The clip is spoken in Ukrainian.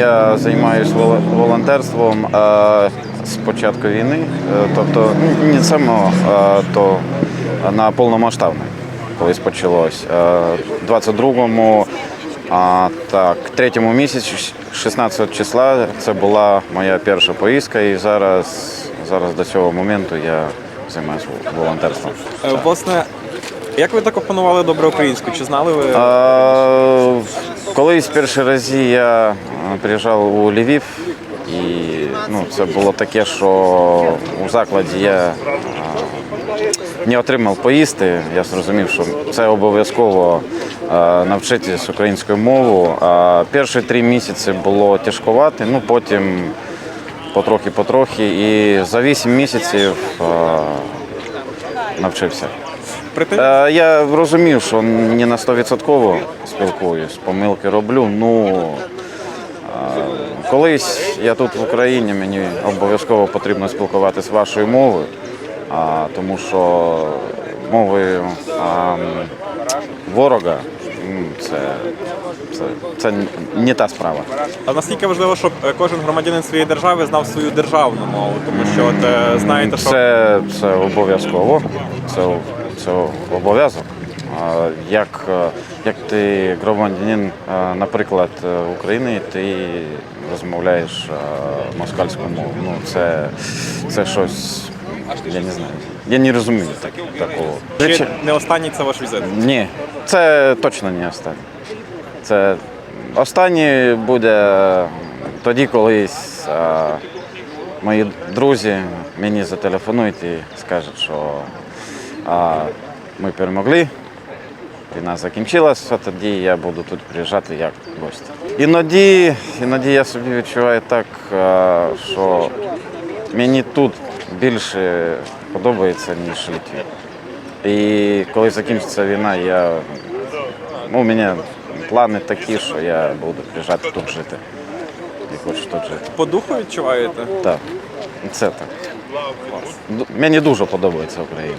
Я займаюся волонтерством е, з початку війни, е, тобто ну, не само е, то на повномасштабне, колись почалось. Е, 22-му, а, так, третьому місяці, 16 числа, це була моя перша поїздка, і зараз, зараз до цього моменту я займаюся волонтерством. Власне, як ви так опанували добре українську? Чи знали ви? Е, Колись перший раз я е, приїжджав у Львів, і ну, це було таке, що у закладі я е, не отримав поїсти. Я зрозумів, що це обов'язково е, навчитись українською мовою. А перші три місяці було тяжкувати, ну потім потрохи-потрохи. І за вісім місяців навчився. Е, Я розумів, що не на 100% спілкуюсь, помилки роблю. Ну е, колись я тут в Україні, мені обов'язково потрібно спілкуватися вашою мовою, а, тому що мовою а, ворога це, це, це не та справа. а наскільки важливо, щоб е, кожен громадянин своєї держави знав свою державну мову, тому що от, е, знаєте, що Це, це обов'язково, це, це обов'язок. Як, е, як ти громадянин, е, наприклад, е, України, ти розмовляєш москальською мовою. Ну, це, це щось, я не знаю. Я не розумію так, такого. чи не останній це ваш візит? Ні, це точно не останнє. Це останнє буде тоді, коли а, мої друзі мені зателефонують і скажуть, що а, ми перемогли, війна закінчилася, тоді я буду тут приїжджати як гость. Іноді, іноді я собі відчуваю так, що мені тут більше подобається, ніж Литві. І коли закінчиться війна, я ну, у мене плани такі, що я буду приїжджати тут жити. І хочу тут жити. По духу відчуваєте? Так, це так. Ду- Мені дуже подобається Україна.